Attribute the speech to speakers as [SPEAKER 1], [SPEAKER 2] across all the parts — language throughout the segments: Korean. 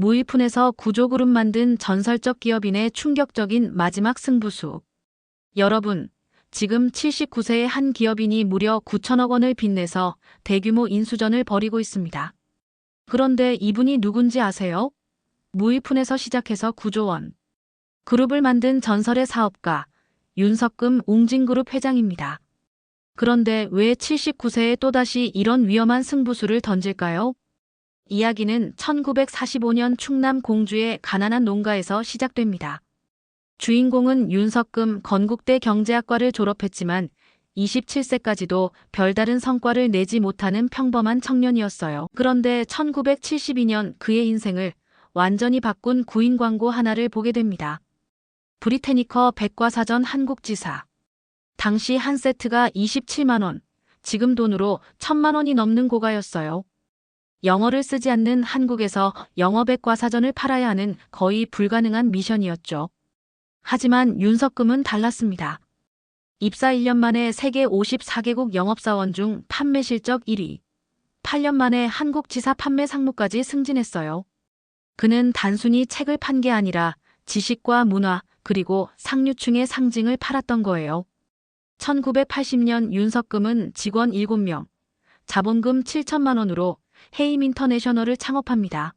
[SPEAKER 1] 무이푼에서 구조그룹 만든 전설적 기업인의 충격적인 마지막 승부수. 여러분, 지금 79세의 한 기업인이 무려 9천억 원을 빚내서 대규모 인수전을 벌이고 있습니다. 그런데 이분이 누군지 아세요? 무이푼에서 시작해서 9조 원. 그룹을 만든 전설의 사업가, 윤석금 웅진그룹 회장입니다. 그런데 왜 79세에 또다시 이런 위험한 승부수를 던질까요? 이야기는 1945년 충남 공주의 가난한 농가에서 시작됩니다. 주인공은 윤석금 건국대 경제학과를 졸업했지만 27세까지도 별다른 성과를 내지 못하는 평범한 청년이었어요. 그런데 1972년 그의 인생을 완전히 바꾼 구인 광고 하나를 보게 됩니다. 브리테니커 백과사전 한국지사. 당시 한 세트가 27만원, 지금 돈으로 1000만원이 넘는 고가였어요. 영어를 쓰지 않는 한국에서 영어 백과 사전을 팔아야 하는 거의 불가능한 미션이었죠. 하지만 윤석금은 달랐습니다. 입사 1년 만에 세계 54개국 영업사원 중 판매 실적 1위. 8년 만에 한국 지사 판매 상무까지 승진했어요. 그는 단순히 책을 판 게 아니라 지식과 문화 그리고 상류층의 상징을 팔았던 거예요. 1980년 윤석금은 직원 7명, 자본금 7천만 원으로 헤임 인터내셔널을 창업합니다.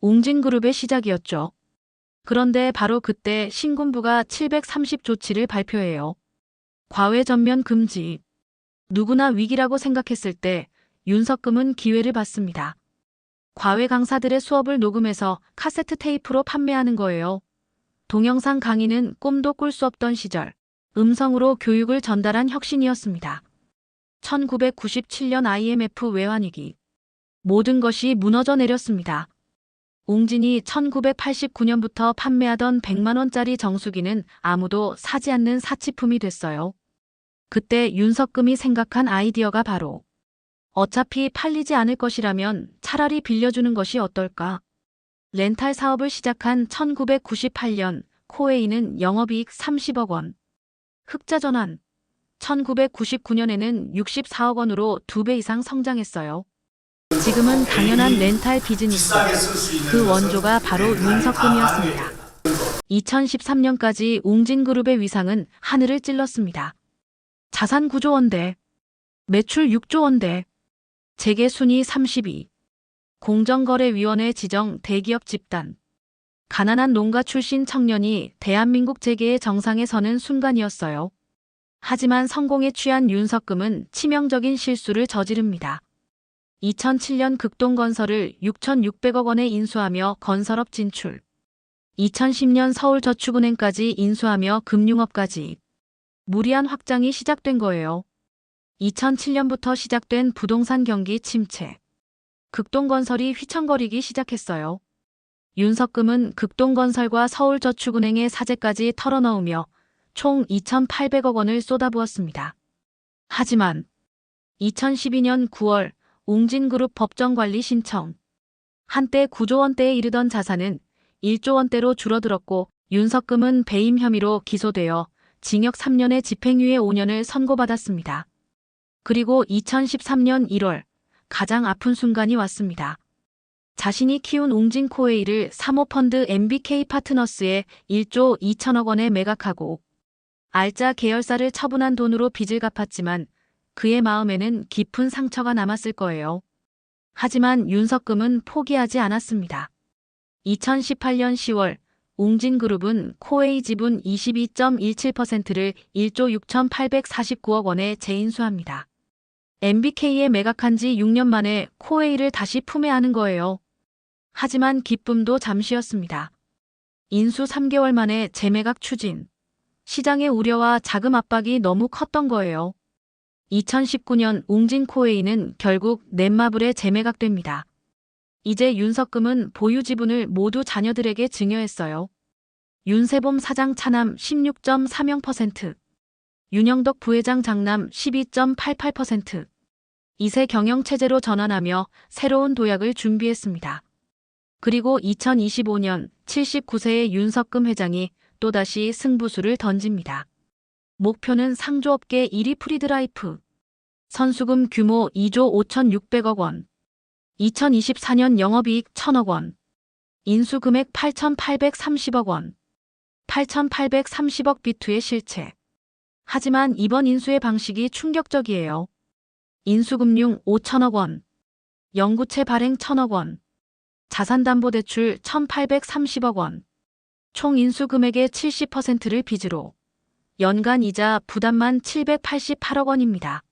[SPEAKER 1] 웅진그룹의 시작이었죠. 그런데 바로 그때 신군부가 730 조치를 발표해요. 과외 전면 금지. 누구나 위기라고 생각했을 때 윤석금은 기회를 받습니다. 과외 강사들의 수업을 녹음해서 카세트 테이프로 판매하는 거예요. 동영상 강의는 꿈도 꿀 수 없던 시절, 음성으로 교육을 전달한 혁신이었습니다. 1997년 IMF 외환위기. 모든 것이 무너져 내렸습니다. 웅진이 1989년부터 판매하던 100만원짜리 정수기는 아무도 사지 않는 사치품이 됐어요. 그때 윤석금이 생각한 아이디어가 바로 어차피 팔리지 않을 것이라면 차라리 빌려주는 것이 어떨까? 렌탈 사업을 시작한 1998년 코웨이는 영업이익 30억 원. 흑자 전환. 1999년에는 64억 원으로 2배 이상 성장했어요. 지금은 당연한 렌탈 비즈니스. 그 원조가 바로 윤석금이었습니다. 2013년까지 웅진그룹의 위상은 하늘을 찔렀습니다. 자산 9조 원대, 매출 6조 원대, 재계 순위 32, 공정거래위원회 지정 대기업 집단, 가난한 농가 출신 청년이 대한민국 재계의 정상에 서는 순간이었어요. 하지만 성공에 취한 윤석금은 치명적인 실수를 저지릅니다. 2007년 극동건설을 6,600억 원에 인수하며 건설업 진출. 2010년 서울저축은행까지 인수하며 금융업까지. 무리한 확장이 시작된 거예요. 2007년부터 시작된 부동산 경기 침체. 극동건설이 휘청거리기 시작했어요. 윤석금은 극동건설과 서울저축은행의 사재까지 털어넣으며 총 2,800억 원을 쏟아부었습니다. 하지만 2012년 9월 웅진그룹 법정관리 신청. 한때 9조 원대에 이르던 자산은 1조 원대로 줄어들었고 윤석금은 배임 혐의로 기소되어 징역 3년에 집행유예 5년을 선고받았습니다. 그리고 2013년 1월 가장 아픈 순간이 왔습니다. 자신이 키운 웅진 코웨이를 사모펀드 MBK 파트너스에 1조 2천억 원에 매각하고 알짜 계열사를 처분한 돈으로 빚을 갚았지만 그의 마음에는 깊은 상처가 남았을 거예요. 하지만 윤석금은 포기하지 않았습니다. 2018년 10월 웅진그룹은 코웨이 지분 22.17%를 1조 6,849억 원에 재인수합니다. MBK에 매각한 지 6년 만에 코웨이를 다시 품에 안은 거예요. 하지만 기쁨도 잠시였습니다. 인수 3개월 만에 재매각 추진. 시장의 우려와 자금 압박이 너무 컸던 거예요. 2019년 웅진 코웨이는 결국 넷마블에 재매각됩니다. 이제 윤석금은 보유 지분을 모두 자녀들에게 증여했어요. 윤세범 사장 차남 16.30%, 윤영덕 부회장 장남 12.88%. 이세 경영 체제로 전환하며 새로운 도약을 준비했습니다. 그리고 2025년 79세의 윤석금 회장이 또다시 승부수를 던집니다. 목표는 상조업계 1위 프리드라이프. 선수금 규모 2조 5,600억 원. 2024년 영업이익 1,000억 원. 인수 금액 8,830억 원. 8,830억 비투의 실체. 하지만 이번 인수의 방식이 충격적이에요. 인수금융 5천억 원. 영구채 발행 1천억 원. 자산담보대출 1,830억 원. 총 인수 금액의 70%를 빚으로. 연간 이자 부담만 788억 원입니다.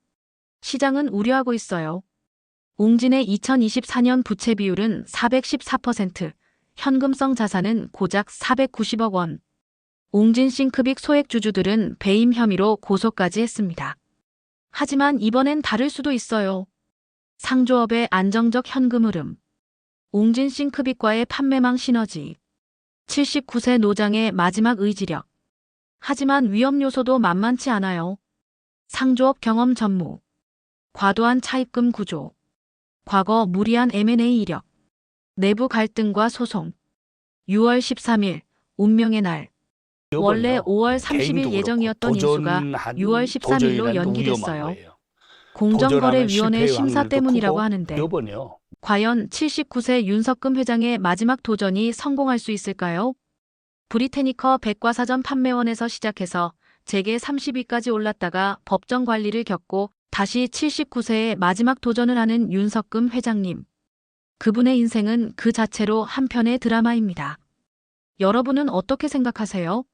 [SPEAKER 1] 시장은 우려하고 있어요. 웅진의 2024년 부채 비율은 414%, 현금성 자산은 고작 490억 원. 웅진 싱크빅 소액 주주들은 배임 혐의로 고소까지 했습니다. 하지만 이번엔 다를 수도 있어요. 상조업의 안정적 현금 흐름. 웅진 싱크빅과의 판매망 시너지. 79세 노장의 마지막 의지력. 하지만 위험 요소도 만만치 않아요. 상조업 경험 전무. 과도한 차입금 구조. 과거 무리한 M&A 이력. 내부 갈등과 소송. 6월 13일 운명의 날. 원래 5월 30일 예정이었던 인수가 6월 13일로 연기됐어요. 공정거래위원회 심사 때문이라고 하는데. 과연 79세 윤석금 회장의 마지막 도전이 성공할 수 있을까요? 브리테니커 백과사전 판매원에서 시작해서 재계 30위까지 올랐다가 법정 관리를 겪고 다시 79세의 마지막 도전을 하는 윤석금 회장님. 그분의 인생은 그 자체로 한편의 드라마입니다. 여러분은 어떻게 생각하세요?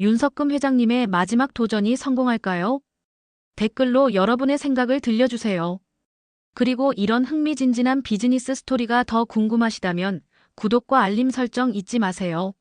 [SPEAKER 1] 윤석금 회장님의 마지막 도전이 성공할까요? 댓글로 여러분의 생각을 들려주세요. 그리고 이런 흥미진진한 비즈니스 스토리가 더 궁금하시다면 구독과 알림 설정 잊지 마세요.